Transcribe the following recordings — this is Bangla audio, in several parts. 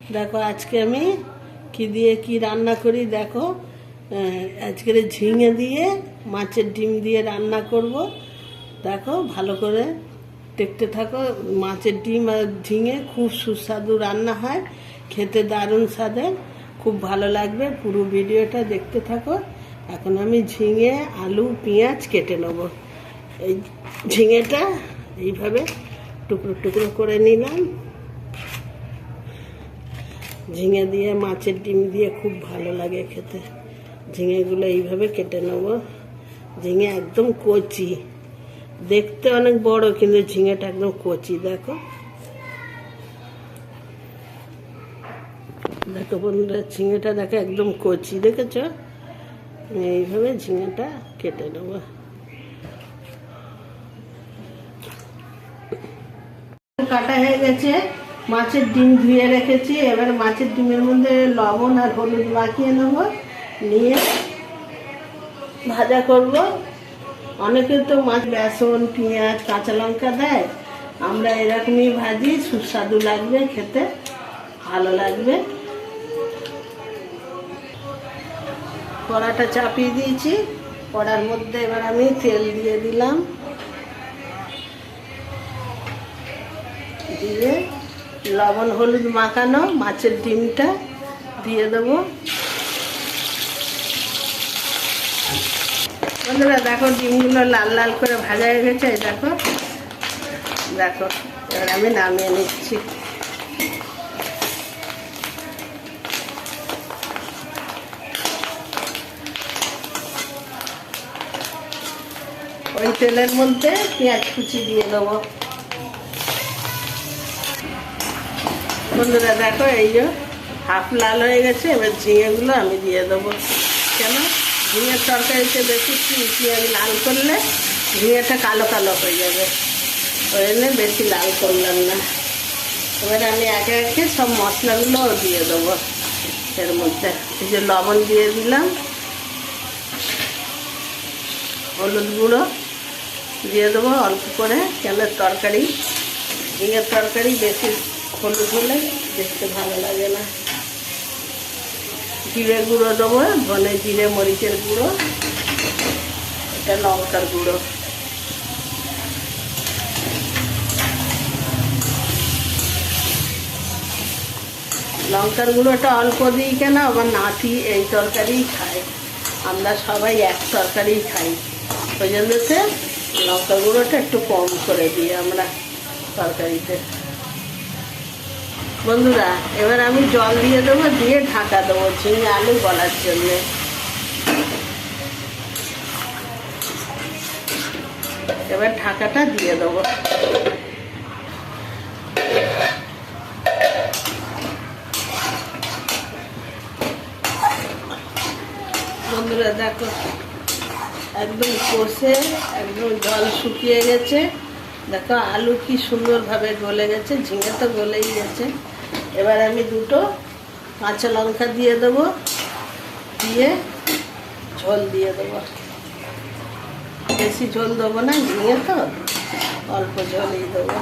দেখো, আজকে আমি কি দিয়ে কি রান্না করি, দেখো। আজকের ঝিঙে দিয়ে, মাছের ডিম দিয়ে রান্না করব। দেখো, ভালো করে দেখতে থাকো, মাছের ডিম আর ঝিঙে খুব সুস্বাদু রান্না হয়, খেতে দারুণ স্বাদের, খুব ভালো লাগবে পুরো ভিডিওটা দেখতে থাকো। এখন আমি ঝিঙে, আলু, পেঁয়াজ কেটে নেব। এই ঝিঙেটা এইভাবে টুকরো টুকরো করে নিলাম। ঝিঙে দিয়ে, মাছের ডিম দিয়ে খুব ভালো লাগে খেতে। ঝিঙেগুলো এইভাবে কেটে নেব। ঝিঙে একদম কচি। দেখতে অনেক বড়, কিন্তু ঝিঙেটা একদম কচি, দেখো। দেখো বন্ধুরা, ঝিঙেটা দেখো একদম কচি, দেখেছ? এইভাবে ঝিঙেটা কেটে নেব। কাটা হয়ে গেছে। মাছের ডিম ধুয়ে রেখেছি। এবার মাছের ডিমের মধ্যে লবণ আর হলুদ মাখিয়ে নেব। নিয়ে ভাজা করব। অনেকে তো মাছ বেসন, পেঁয়াজ, কাঁচা লঙ্কা দেয়। আমরা এরকমই ভাজি, সুস্বাদু লাগবে, খেতে ভালো লাগবে। কড়াটা চাপিয়ে দিয়েছি। কড়ার মধ্যে এবার আমি তেল দিয়ে দিলাম। দিয়ে লবণ, হলুদ মাখানো, মাছের ডিমটা দিয়ে দেবো। বন্ধুরা, দেখো ডিমগুলো লাল লাল করে ভাজা হয়ে গেছে দেখো। দেখো, এবার আমি নামিয়ে নিচ্ছি। ওই তেলের মধ্যে পেঁয়াজ কুচি দিয়ে দেবো। বন্ধুরা, দেখো, এই যে হাফ লাল হয়ে গেছে, এবার ঝিঙেগুলো আমি দিয়ে দেবো। কেন? ঝিঙের তরকারিতে বেশি পেঁয়াজ লাল করলে ঝিঙেটা কালো কালো হয়ে যাবে। ওই জন্য বেশি লাল করলাম না। এবার আমি একে একে সব মশলাগুলো দিয়ে দেবো এর মধ্যে। এই যে লবণ দিয়ে দিলাম, হলুদ গুঁড়ো দিয়ে দেবো অল্প করে, কেন? তরকারি, ঝিঙের তরকারি বেশি হলুদ হলে দেখতে ভালো লাগে না। জিরে গুঁড়ো দেবো ধনে জিরে মরিচের গুঁড়ো, এটা লঙ্কার গুঁড়ো। লঙ্কার গুঁড়োটা অল্প দিই কেন? আমার নাতি এই তরকারিই খায়। আমরা সবাই এক তরকারিই খাই। ওই জন্যতে লঙ্কার গুঁড়োটা একটু কম করে দিই আমরা তরকারিতে। বন্ধুরা, এবার আমি জল দিয়ে দেবো, দিয়ে ঢাকা দেবো ঝিঙে আলু গলার জন্যে। এবার ঢাকাটা দিয়ে দেবো। বন্ধুরা, দেখো, একদম কষে, একদম জল শুকিয়ে গেছে। দেখো, আলু কি সুন্দরভাবে গলে গেছে, ঝিঙে তো গলেই গেছে। এবার আমি দুটো কাঁচা লঙ্কা দিয়ে দেবো, দিয়ে ঝোল দিয়ে দেবো। বেশি ঝোল দেবো না ঝিঙে তো, অল্প ঝোলই দেবো।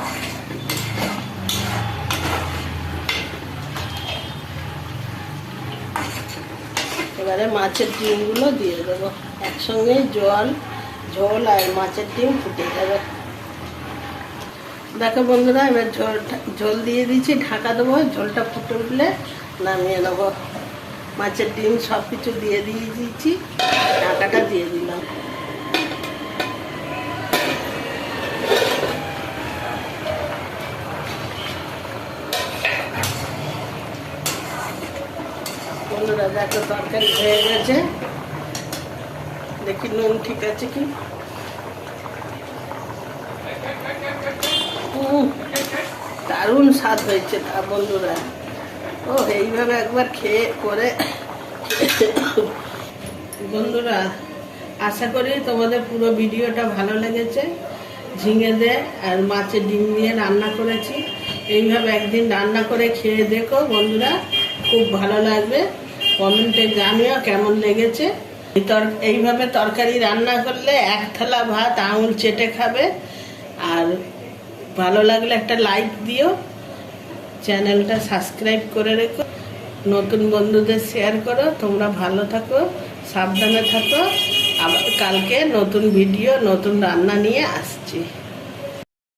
এবারে মাছের ডিমগুলো দিয়ে দেবো। একসঙ্গে জল, ঝোল আর মাছের ডিম ফুটে যাবে দেখো বন্ধুরা, এবার ঝোল ঝোল দিয়ে দিচ্ছি ঢাকা দেবো ঝোলটা ফুটে উঠলে নামিয়ে নেব। মাছের ডিম সব কিছু দিয়ে দিয়ে দিয়েছি, ঢাকাটা দিয়ে দিলাম। বন্ধুরা, দেখো তরকারি হয়ে গেছে। দেখি নুন ঠিক আছে কি? দারুণ স্বাদ হয়েছে তা বন্ধুরা। ও, এইভাবে একবার খেয়ে করে বন্ধুরা, আশা করি তোমাদের পুরো ভিডিওটা ভালো লেগেছে। ঝিঙে দিয়ে আর মাছের ডিম দিয়ে রান্না করেছি। এইভাবে একদিন রান্না করে খেয়ে দেখো বন্ধুরা, খুব ভালো লাগবে। কমেন্টে জানিও কেমন লেগেছে। এইভাবে তরকারি রান্না করলে এক থালা ভাত আঙুল চেটে খাবে। আর ভালো লাগলে একটা লাইক দিও। চ্যানেলটা সাবস্ক্রাইব করে রেখো। নতুন বন্ধুদের শেয়ার করো। তোমরা ভালো থাকো, সাবধানে থাকো। আবার কালকে নতুন ভিডিও নতুন রান্না নিয়ে আসছি।